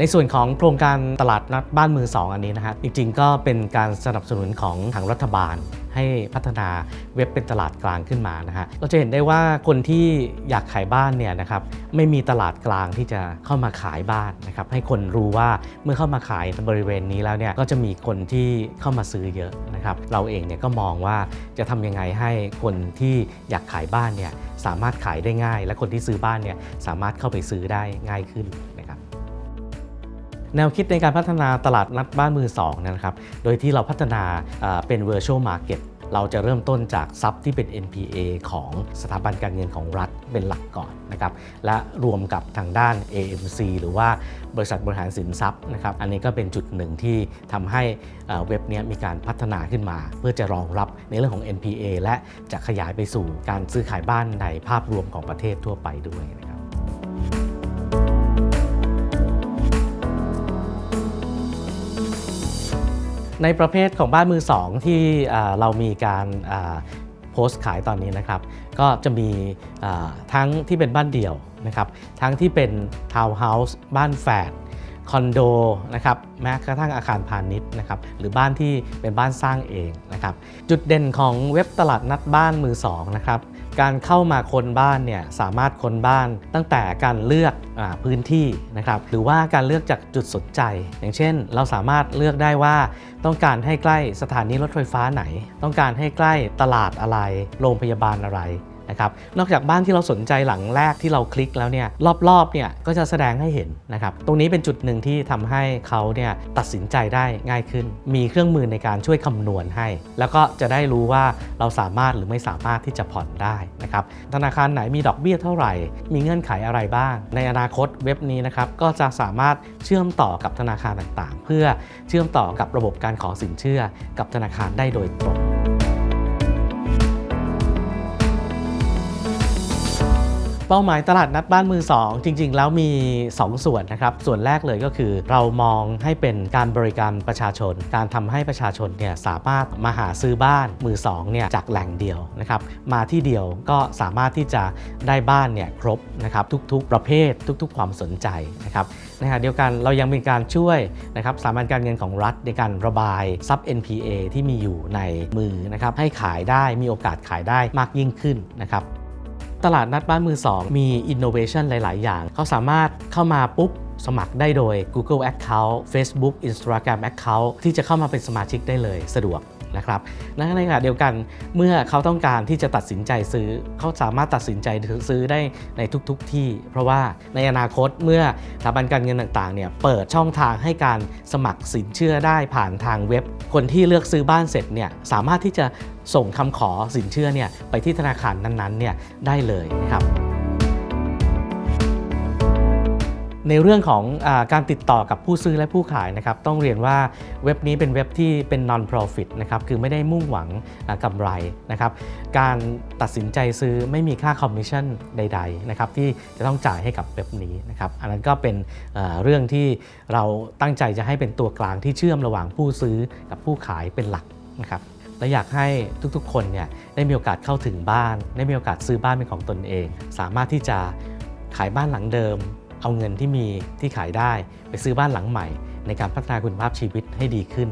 ในส่วนของโครงการตลาดนัดบ้านมือสองอันนี้นะฮะจริงๆ ก็เป็นการสนับสนุนของทางรัฐบาล ให้พัฒนาเว็บเป็นตลาดกลางขึ้นมานะฮะเราจะเห็นได้ว่าคนที่อยากขายบ้านเนี่ยนะครับไม่มีตลาดกลางที่จะเข้ามาขายบ้านนะครับให้คนรู้ว่าเมื่อเข้ามาขายบริเวณนี้แล้วเนี่ยก็จะมีคนที่เข้ามาซื้อเยอะนะครับเราเองเนี่ยก็มองว่าจะทำยังไงให้คนที่อยากขายบ้านเนี่ยสามารถขายได้ง่าย และคนที่ซื้อบ้านเนี่ยสามารถเข้าไปซื้อได้ง่ายขึ้นนะครับ แนวคิดในการพัฒนาตลาดนัดบ้านมือสองนะครับ โดยที่เราพัฒนาเป็น virtual market เราจะเริ่มต้นจากทรัพย์ที่เป็น NPA ของสถาบันการเงินของรัฐเป็นหลักก่อนนะครับและรวมกับทางด้าน AMC หรือว่าบริษัทบริหารสินทรัพย์นะครับอันนี้ก็เป็นจุดหนึ่งที่ทำให้เว็บนี้มีการพัฒนาขึ้นมา เพื่อจะรองรับในเรื่องของ NPA และจะขยายไปสู่การซื้อขายบ้านในภาพรวมของประเทศทั่วไปด้วยนะครับ ในประเภทของบ้านมือสองที่เรามีการโพสต์ขายตอนนี้นะครับก็จะมีทั้งที่เป็นบ้านเดี่ยวนะครับทั้งที่เป็นทาวน์เฮาส์บ้านแฝด คอนโดนะครับแม้กระทั่งอาคารพาณิชย์นะครับหรือบ้านที่เป็นบ้านสร้างเองนะครับจุดเด่นของเว็บตลาดนัดบ้านมือสองนะครับการเข้ามาค้นบ้านเนี่ยสามารถค้นบ้านตั้งแต่การเลือกอพื้นที่นะครับหรือว่าการเลือกจากจุดสนใจ อย่างเช่น เราสามารถเลือกได้ว่า ต้องการให้ใกล้สถานีรถไฟฟ้าไหน ต้องการให้ใกล้ตลาดอะไร โรงพยาบาลอะไร นะครับนอกจากบ้านที่เราสนใจหลังแรกที่เราคลิกแล้วเนี่ยรอบๆเนี่ยก็จะแสดงให้เห็นนะครับตรงนี้เป็นจุดหนึ่งที่ทำให้เขาเนี่ยตัดสินใจได้ง่ายขึ้น มีเครื่องมือในการช่วยคำนวณให้ แล้วก็จะได้รู้ว่าเราสามารถหรือไม่สามารถที่จะผ่อนได้นะครับธนาคารไหนมีดอกเบี้ยเท่าไหร่ มีเงื่อนไขอะไรบ้าง ในอนาคตเว็บนี้นะครับก็จะสามารถเชื่อมต่อกับธนาคารต่างๆ เพื่อเชื่อมต่อกับระบบการขอสินเชื่อกับธนาคารได้โดยตรง เป้าหมายตลาดนัดบ้านมือ 2 จริง ๆ แล้วมี 2 ส่วนนะครับ ส่วนแรกเลยก็คือเรามองให้เป็นการบริการประชาชน การทำให้ประชาชนเนี่ยสามารถมาหาซื้อบ้านมือ2เนี่ยจากแหล่งเดียวนะครับมาที่เดียวก็สามารถที่จะได้บ้านเนี่ยครบนะครับทุกๆ ประเภททุก ๆ ความสนใจนะครับในขณะเดียวกันเรายังมีการช่วยนะครับสถาบันการเงินของรัฐในการระบายซับ NPA ที่มีอยู่ในมือนะครับให้ขายได้มีโอกาสขายได้มากยิ่งขึ้นนะครับ ตลาดนัดบ้านมือ 2 มี innovation หลาย ๆ อย่าง เขาสามารถเข้ามาปุ๊บสมัครได้โดย Google Account Facebook Instagram Account ที่จะเข้ามาเป็นสมาชิกได้เลยสะดวกนะครับและในขณะเดียวกันเมื่อเขาต้องการที่จะตัดสินใจซื้อ เขาสามารถตัดสินใจซื้อได้ในทุกๆที่ เพราะว่าในอนาคตเมื่อสถาบันการเงินต่างๆเนี่ยเปิดช่องทางให้การสมัครสินเชื่อได้ผ่านทางเว็บ คนที่เลือกซื้อบ้านเสร็จเนี่ยสามารถที่จะ ส่งคำขอสินเชื่อเนี่ยไปที่ธนาคารนั้นๆเนี่ยได้เลยนะครับในเรื่องของอการติดต่อกับผู้ซื้อและผู้ขายนะครับต้องเรียนว่าเว็บนี้เป็นเว็บที่เป็น non profit นะครับคือไม่ได้มุ่งหวังกำไรนะครับการตัดสินใจซื้อไม่มีค่าคอมมิชชั่นใดๆนะครับที่จะต้องจ่ายให้กับเว็บนี้นะครับอันนั้นก็เป็นเรื่องที่เราตั้งใจจะให้เป็นตัวกลางที่เชื่อมระหว่างผู้ซื้อกับผู้ขายเป็นหลักนะครับ และอยากให้ทุกๆ คนเนี่ยได้มีโอกาสเข้าถึงบ้าน ได้มีโอกาสซื้อบ้านเป็นของตนเอง สามารถที่จะขายบ้านหลังเดิม เอาเงินที่มีที่ขายได้ ไปซื้อบ้านหลังใหม่ ในการพัฒนาคุณภาพชีวิตให้ดีขึ้น